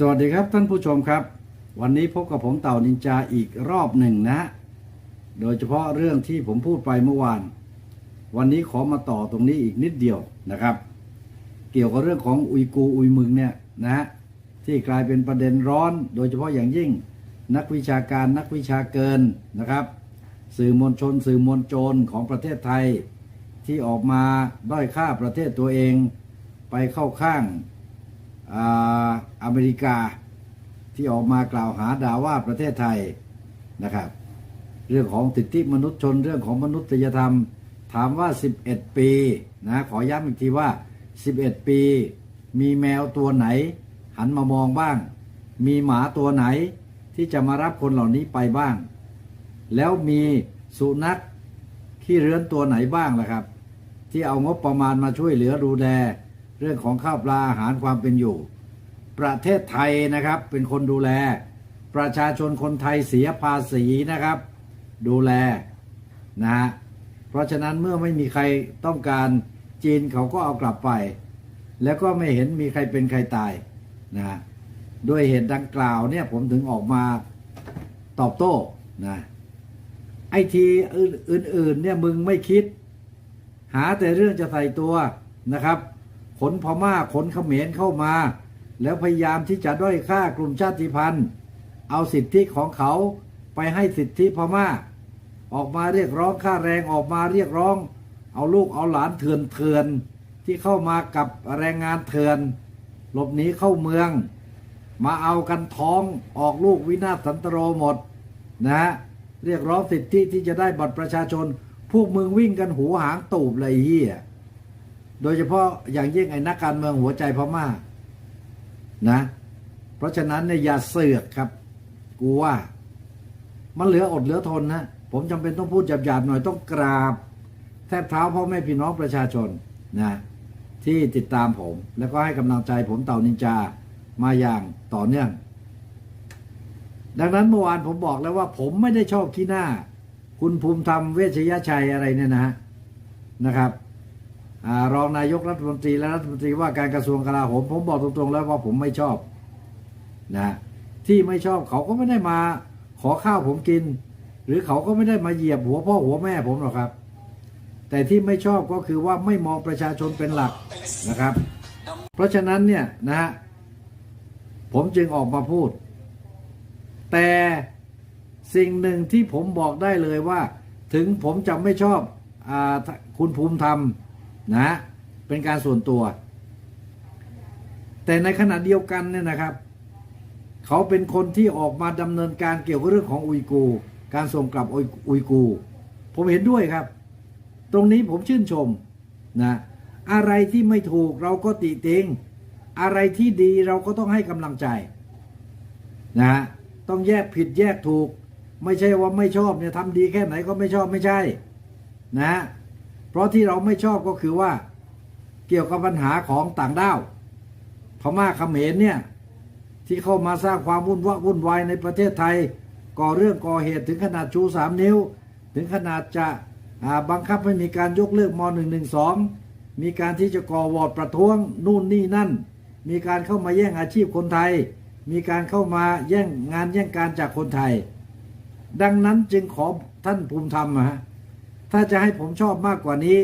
สวัสดีครับท่านผู้ชมครับ วันนี้พบกับผมเต่านินจาอีกรอบหนึ่งนะ โดยเฉพาะเรื่องที่ผมพูดไปเมื่อวาน วันนี้ขอมาต่อตรงนี้อีกนิดเดียวนะครับ เกี่ยวกับเรื่องของอุยกูอุยมึงเนี่ยนะ ที่กลายเป็นประเด็นร้อน โดยเฉพาะอย่างยิ่งนักวิชาการนักวิชาเกินนะครับ สื่อมวลชน สื่อมวลโจรของประเทศไทย ที่ออกมาด้อยค่าประเทศตัวเอง ไปเข้าข้าง อ่าอเมริกาที่ออกมากล่าวหาด่าว่าประเทศไทยนะครับ เรื่องของสิทธิมนุษยชนเรื่องของมนุษยธรรม ถามว่า 11 ปีนะขอย้ำอีกทีว่า 11 ปี มีแมวตัวไหน หันมามองบ้าง มีหมาตัวไหนที่จะมารับคนเหล่านี้ไปบ้าง แล้วมีสุนัขขี้เรือนตัวไหนบ้างล่ะครับ ที่เอางบประมาณมาช่วยเหลือดูแล เรื่องของข้าวปลาอาหารความเป็นอยู่ ประเทศไทยนะครับเป็นคนดูแล ประชาชนคนไทยเสียภาษีนะครับ ดูแลนะฮะเพราะฉะนั้นเมื่อไม่มีใครต้องการจีนเขาก็เอากลับไป แล้วก็ไม่เห็นมีใครเป็นใครตายนะฮะด้วยเหตุดังกล่าวเนี่ยผมถึงออกมาตอบโต้นะไอทีอื่นๆเนี่ยมึงไม่คิด หาแต่เรื่องจะใส่ตัวนะครับ ขนพม่าขนเขมรเข้ามา แล้วพยายามที่จะด้อยค่ากลุ่มชาติพันธุ์ เอาสิทธิของเขาไปให้สิทธิพม่า ออกมาเรียกร้องค่าแรงออกมาเรียกร้อง เอาลูกเอาหลานเถื่อนเถื่อนที่เข้ามากับแรงงานเถื่อน หลบหนีเข้าเมือง มาเอากันท้องออกลูกวินาศสันตโรหมดนะ เรียกร้องสิทธิที่จะได้บัตรประชาชน พวกมึงวิ่งกันหูหางตูบเลยเฮีย โดยเฉพาะอย่างยิ่งไอ้นักการเมืองหัวใจพม่านะ เพราะฉะนั้นเนี่ยอย่าเสือกครับ กูว่า มันเหลืออดเหลือทนนะผมจำเป็นต้องพูดหยาบๆหน่อยต้องกราบ แทบเท้าพ่อแม่พี่น้องประชาชนนะที่ติดตามผม แล้วก็ให้กำลังใจผมเต่านินจามาอย่างต่อเนื่อง ดังนั้นเมื่อวานผมบอกแล้วว่า ผมไม่ได้ชอบขี้หน้า คุณภูมิธรรมเวชยชัยอะไรเนี่ยนะนะครับ รองนายกรัฐมนตรีและรัฐมนตรีว่าการกระทรวงกลาโหมผมบอกตรงๆแล้วว่าผมไม่ชอบนะที่ไม่ชอบเขาก็ไม่ได้มาขอข้าวผมกิน หรือเขาก็ไม่ได้มาเหยียบหัวพ่อหัวแม่ผมหรอกครับ แต่ที่ไม่ชอบก็คือว่าไม่มองประชาชนเป็นหลักนะครับ เพราะฉะนั้นเนี่ยนะฮะผมจึงออกมาพูด แต่สิ่งหนึ่งที่ผมบอกได้เลยว่า ถึงผมจะไม่ชอบอคุณภูมิธรรม นะ เป็นการส่วนตัว แต่ในขณะเดียวกันเนี่ยนะครับ เขาเป็นคนที่ออกมาดำเนินการเกี่ยวกับเรื่องของอุยกูร์การส่งกลับอุยกูร์ผมเห็นด้วยครับ ตรงนี้ผมชื่นชมนะอะไรที่ไม่ถูกเราก็ติเติงอะไรที่ดีเราก็ต้องให้กำลังใจนะฮะต้องแยกผิดแยกถูก ไม่ใช่ว่าไม่ชอบเนี่ยทำดีแค่ไหนก็ไม่ชอบไม่ใช่ นะ เพราะที่เราไม่ชอบก็คือว่าเกี่ยวกับปัญหาของต่างด้าวพม่าเขมรเนี่ยที่เข้ามาสร้างความวุ่นวะวุ่นวายในประเทศไทย ก่อเรื่องก่อเหตุถึงขนาดชูสามนิ้ว ถึงขนาดจะบังคับให้มีการยกเลิกม .112 มีการที่จะก่อวอร์ดประท้วงนู่นนี่นั่น มีการเข้ามาแย่งอาชีพคนไทย มีการเข้ามาแย่งงานแย่งการจากคนไทย ดังนั้นจึงขอท่านภูมิธรรมอะฮะ ถ้าจะให้ผมชอบมากกว่านี้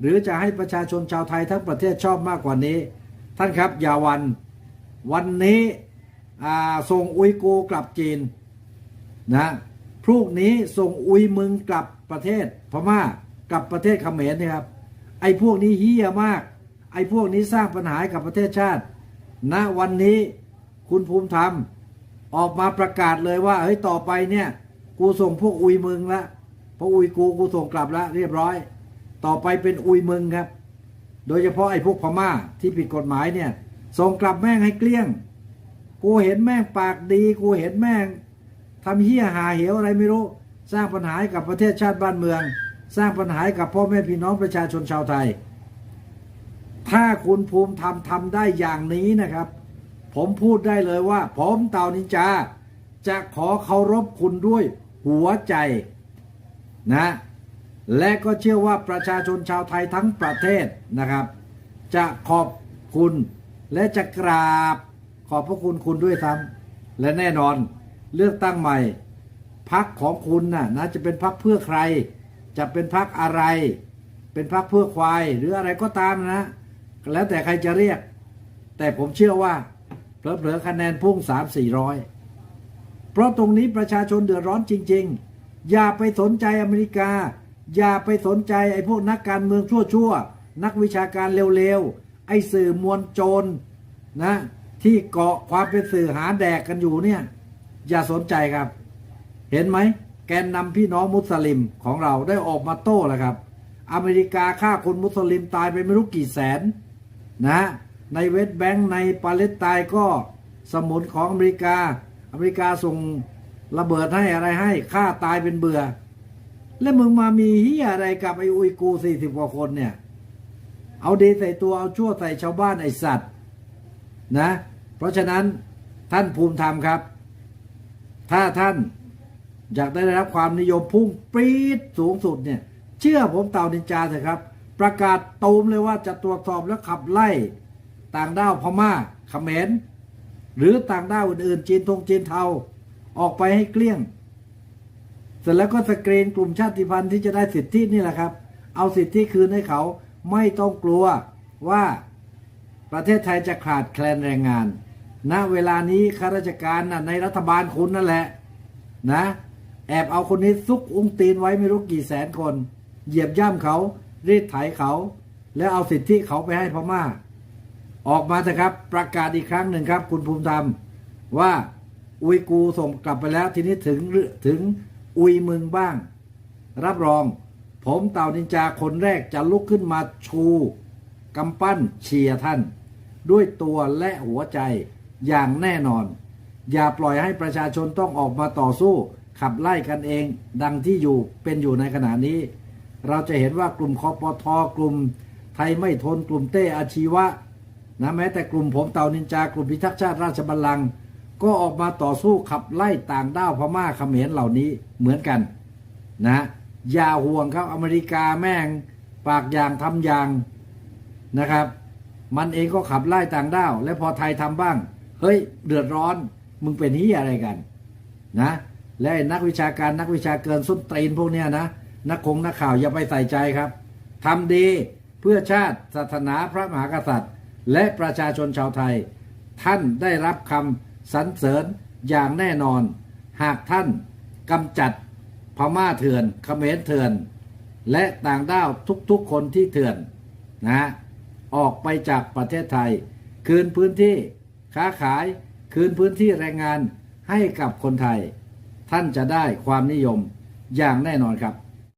หรือจะให้ประชาชนชาวไทยทั้งประเทศชอบมากกว่านี้ ท่านครับอย่าวัน วันนี้ส่งอุยกูกลับจีนนะพรุ่งนี้ส่งอุยมึงกลับประเทศพม่ากลับประเทศเขมรนี่ครับ ไอ้พวกนี้เฮี้ยมาก ไอ้พวกนี้สร้างปัญหาให้กับประเทศชาติณวันนี้คุณภูมิธรรมออกมาประกาศเลยว่าเฮ้ยต่อไปเนี่ย กูส่งพวกอุยมึงละ เพราะอุยกูกูส่งกลับแล้วเรียบร้อย ต่อไปเป็นอุยมึงครับ โดยเฉพาะไอ้พวกพม่าที่ผิดกฎหมายเนี่ยส่งกลับแม่งให้เกลี้ยง กูเห็นแม่งปากดี กูเห็นแม่งทำเหี้ยหาเหวอะไรไม่รู้ สร้างปัญหาให้กับประเทศชาติบ้านเมือง สร้างปัญหาให้กับพ่อแม่พี่น้องประชาชนชาวไทย ถ้าคุณภูมิธรรมทำได้อย่างนี้นะครับ ผมพูดได้เลยว่า ผมเต่านินจา จะขอเคารพคุณด้วยหัวใจ นะและก็เชื่อว่าประชาชนชาวไทยทั้งประเทศนะครับ จะขอบคุณและจะกราบขอบพระคุณคุณด้วยซ้ำและแน่นอนเลือกตั้งใหม่พักของคุณน่ะนะจะเป็นพักเพื่อใคร จะเป็นพักอะไร เป็นพักเพื่อควายหรืออะไรก็ตามนะ แล้วแต่ใครจะเรียก แต่ผมเชื่อว่าเผลอๆคะแนนพุ่งสามสี่ร้อยเพราะตรงนี้ประชาชนเดือดร้อนจริง ๆ อย่าไปสนใจอเมริกา อย่าไปสนใจไอ้พวกนักการเมืองชั่วๆ นักวิชาการเร็วๆ ไอ้สื่อมวลโจรนะ ที่เกาะความเป็นสื่อหาแดกกันอยู่เนี่ย อย่าสนใจครับ เห็นไหม แกนนำพี่น้องมุสลิมของเราได้ออกมาโต้แล้วครับ อเมริกาฆ่าคนมุสลิมตายไปไม่รู้กี่แสนนะ ในเวสต์แบงค์ในปาเลสไตน์ก็สมุนของอเมริกา อเมริกาส่ง ระเบิดให้อะไรให้ฆ่าตายเป็นเบื่อ แล้วมึงมามีเฮียอะไรกับไอ้อุยกูสี่สิบกว่าคนเนี่ย เอาดีใส่ตัวเอาชั่วใส่ชาวบ้านไอ้สัตว์ นะ เพราะฉะนั้นท่านภูมิธรรมครับ ถ้าท่านอยากได้รับความนิยมพุ่งปรี๊ดสูงสุดเนี่ย เชื่อผมเต่านินจาเถอะครับ ประกาศตูมเลยว่าจะตรวจสอบและขับไล่ ต่างด้าวพม่าเขมรหรือต่างด้าวอื่นๆจีนทงจีนเทา ออกไปให้เกลี้ยง เสร็จแล้วก็สกรีนกลุ่มชาติพันธุ์ที่จะได้สิทธินี่แหละครับ เอาสิทธิคืนให้เขาไม่ต้องกลัวว่าประเทศไทยจะขาดแคลนแรงงาน ณ เวลานี้ข้าราชการน่ะในรัฐบาลคุณนั่นแหละ นะ แอบเอาคนนี้ซุกอุ้งตีนไว้ไม่รู้กี่แสนคน เหยียบย่ำเขา รีดไถเขา แล้วเอาสิทธิเขาไปให้พม่า ออกมาเถอะครับ ประกาศอีกครั้งหนึ่งครับ คุณภูมิธรรมว่า อุยกูส่งกลับไปแล้วทีนี้ถึงถึงอุยมึงบ้าง รับรอง ผมเต่านินจาคนแรกจะลุกขึ้นมาชูกำปั้นเชียร์ท่าน ด้วยตัวและหัวใจอย่างแน่นอน อย่าปล่อยให้ประชาชนต้องออกมาต่อสู้ ขับไล่กันเอง ดังที่อยู่เป็นอยู่ในขณะนี้ เราจะเห็นว่ากลุ่มคอปทกลุ่มไทยไม่ทนกลุ่มเต้อาชีวะนะแม้แต่กลุ่มผมเต่านินจากลุ่มพิทักษ์ชาติราชบัลลังก์ ก็ออกมาต่อสู้ขับไล่ต่างด้าวพม่าเขมรเหล่านี้เหมือนกันนะอย่าห่วงครับอเมริกาแม่งปากอย่างทำอย่างนะครับ มันเองก็ขับไล่ต่างด้าว และพอไทยทำบ้าง เฮ้ย เดือดร้อนมึงเป็นที่อะไรกันนะและนักวิชาการนักวิชาเกินส้นตีนพวกเนี้ยนะนักคงนักข่าวอย่าไปใส่ใจครับทำดีเพื่อชาติศาสนาพระมหากษัตริย์ และประชาชนชาวไทย ท่านได้รับคำ สรรเสริญอย่างแน่นอน หากท่านกำจัดพม่าเถื่อนเขมรเถื่อน และต่างด้าวทุกๆคนที่เถื่อนนะออกไปจากประเทศไทย คืนพื้นที่ค้าขายคืนพื้นที่แรงงานให้กับคนไทย ท่านจะได้ความนิยมอย่างแน่นอนครับ